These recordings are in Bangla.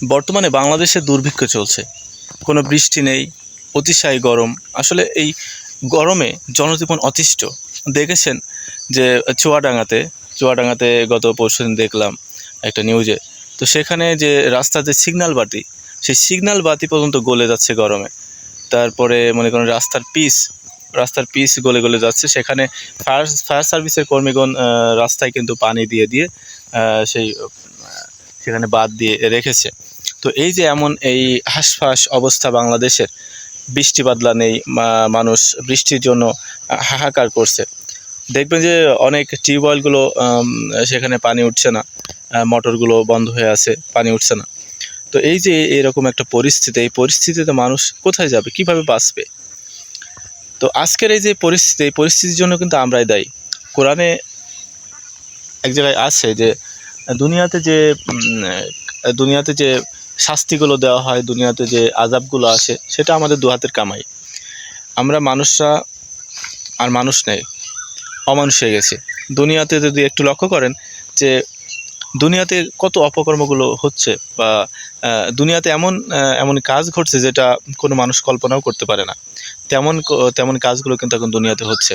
বর্তমানে বাংলাদেশে দুর্ভিক্ষ চলছে। কোনো বৃষ্টি নেই, অতিশয় গরম। আসলে এই গরমে জনজীবন অতিষ্ঠ। দেখেছেন যে চুয়াডাঙ্গাতে চুয়াডাঙ্গাতে গত পরশুদিন দেখলাম একটা নিউজে। তো সেখানে যে রাস্তার যে সিগন্যাল বাতি, সেই সিগন্যাল বাতি পর্যন্ত গলে যাচ্ছে গরমে। তারপরে মনে করেন রাস্তার পিচ রাস্তার পিচ গলে গলে যাচ্ছে। সেখানে ফায়ার ফায়ার সার্ভিসের কর্মীগণ রাস্তায় কিন্তু পানি দিয়ে দিয়ে সেই সেখানে বাদ দিয়ে রেখেছে। তো এই যে এমন এই হাঁসফাঁস অবস্থা বাংলাদেশের, বৃষ্টি বাদলা নেই মানুষ বৃষ্টির জন্য হাহাকার করছে। দেখবেন যে অনেক টিউবওয়েলগুলো সেখানে পানি উঠছে না মোটরগুলো বন্ধ হয়ে আছে, পানি উঠছে না। তো এই যে এরকম একটা পরিস্থিতি, এই পরিস্থিতিতে মানুষ কোথায় যাবে, কীভাবে বাঁচবে? তো আজকের এই যে পরিস্থিতি, এই পরিস্থিতির জন্য কিন্তু আমরাই দায়ী। কোরআনে এক জায়গায় আছে যে দুনিয়াতে যে দুনিয়াতে যে শাস্তিগুলো দেওয়া হয়, দুনিয়াতে যে আজাবগুলো আসে, সেটা আমাদের দুহাতের কামাই। আমরা মানুষরা আর মানুষ নেই, অমানুষ হয়ে গেছে। দুনিয়াতে যদি একটু লক্ষ্য করেন যে দুনিয়াতে কত অপকর্মগুলো হচ্ছে বা দুনিয়াতে এমন এমন কাজ ঘটছে যেটা কোনো মানুষ কল্পনাও করতে পারে না। তেমন তেমন কাজগুলো কিন্তু এখন দুনিয়াতে হচ্ছে।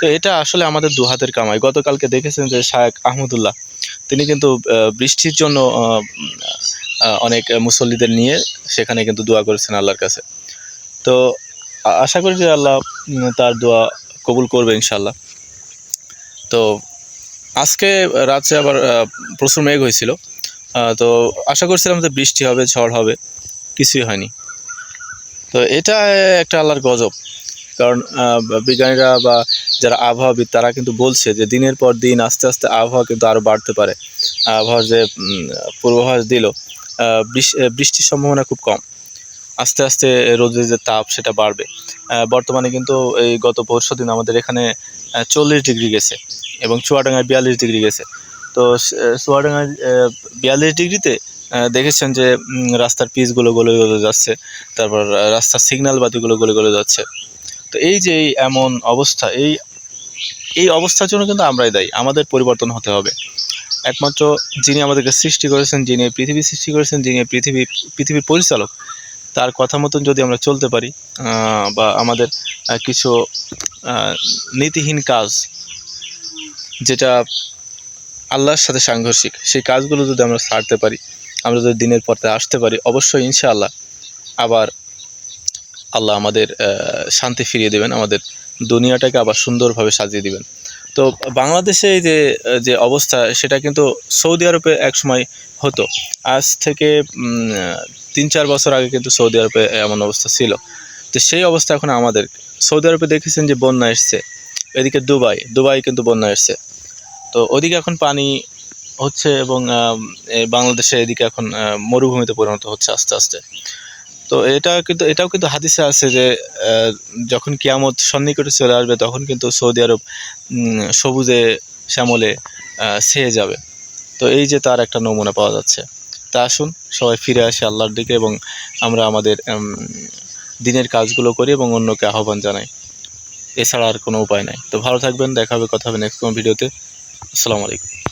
তো এটা আসলে আমাদের দুহাতের কামাই। গতকালকে দেখেছেন যে শায়েক আহমদুল্লাহ, তিনি কিন্তু বৃষ্টির জন্য অনেক মুসল্লিদের নিয়ে সেখানে কিন্তু দোয়া করেছেন আল্লাহর কাছে। তো আশা করি যে আল্লাহ তার দোয়া কবুল করবে ইনশাল্লাহ তো আজকে রাত্রে আবার প্রচুর মেঘ হয়েছিল। তো আশা করছিলাম যে বৃষ্টি হবে, ঝড় হবে, কিছুই হয়নি। তো এটা একটা আল্লাহর গজব। কারণ বিজ্ঞানীরা বা যারা আবহাওয়াবিদ, তারা কিন্তু বলছে যে দিনের পর দিন আস্তে আস্তে আবহাওয়া কিন্তু আরও বাড়তে পারে। আবহাওয়ার যে পূর্বাভাস দিল বৃষ্টির সম্ভাবনা খুব কম। আস্তে আস্তে রোদের যে তাপ, সেটা বাড়বে। বর্তমানে কিন্তু এই গত পরশু দিন আমাদের এখানে চল্লিশ ডিগ্রি গেছে। এবং চুয়াডাঙ্গায় বিয়াল্লিশ ডিগ্রি গেছে। তো চুয়াডাঙ্গায় বিয়াল্লিশ ডিগ্রিতে দেখেছেন যে রাস্তার পিচগুলো গলে গলে যাচ্ছে, তারপর রাস্তার সিগন্যাল বাতিগুলো গলে গলে যাচ্ছে। তো এই যে এমন অবস্থা, এই এই অবস্থার জন্য কিন্তু আমরাই দায়ী, আমাদের পরিবর্তন হতে হবে। একমাত্র যিনি আমাদেরকে সৃষ্টি করেছেন, যিনি পৃথিবী সৃষ্টি করেছেন, যিনি পৃথিবী, পৃথিবীর পরিচালক, তার কথা মতন যদি আমরা চলতে পারি বা আমাদের কিছু নীতিহীন কাজ যেটা আল্লাহর সাথে সাংঘর্ষিক, সেই কাজগুলো যদি আমরা ছাড়তে পারি, আমরা যদি দিনের পথে আসতে পারি, অবশ্যই ইনশাআল্লাহ আবার আল্লাহ আমাদের শান্তি ফিরিয়ে দেবেন, আমাদের দুনিয়াটাকে আবার সুন্দরভাবে সাজিয়ে দিবেন। তো বাংলাদেশে যে যে অবস্থা, সেটা কিন্তু সৌদি আরবে এক সময় হতো। আজ থেকে তিন চার বছর আগে কিন্তু সৌদি আরবে এমন অবস্থা ছিল। তো সেই অবস্থা এখন আমাদের। সৌদি আরবে দেখেছেন যে বন্যা এসছে। এদিকে দুবাই দুবাই কিন্তু বন্যা এসছে তো ওদিকে এখন পানি হচ্ছে এবং বাংলাদেশে এদিকে এখন মরুভূমিতে পরিণত হচ্ছে আস্তে আস্তে। তো এটা কিন্তু, এটাও কিন্তু হাদিসে আছে যে যখন কিয়ামত সন্নিকটে চলে আসবে তখন কিন্তু সৌদি আরব সবুজে শ্যামলে ছেয়ে যাবে। তো এই যে তার একটা নমুনা পাওয়া যাচ্ছে। তা আসুন, সবাই ফিরে আসি আল্লাহর দিকে এবং আমরা আমাদের দিনের কাজগুলো করি এবং অন্যকে আহ্বান জানাই। এছাড়া আর কোনো উপায় নাই। তো ভালো থাকবেন, দেখা হবে, কথা হবে নেক্সট কোনো ভিডিওতে। আসসালামু আলাইকুম।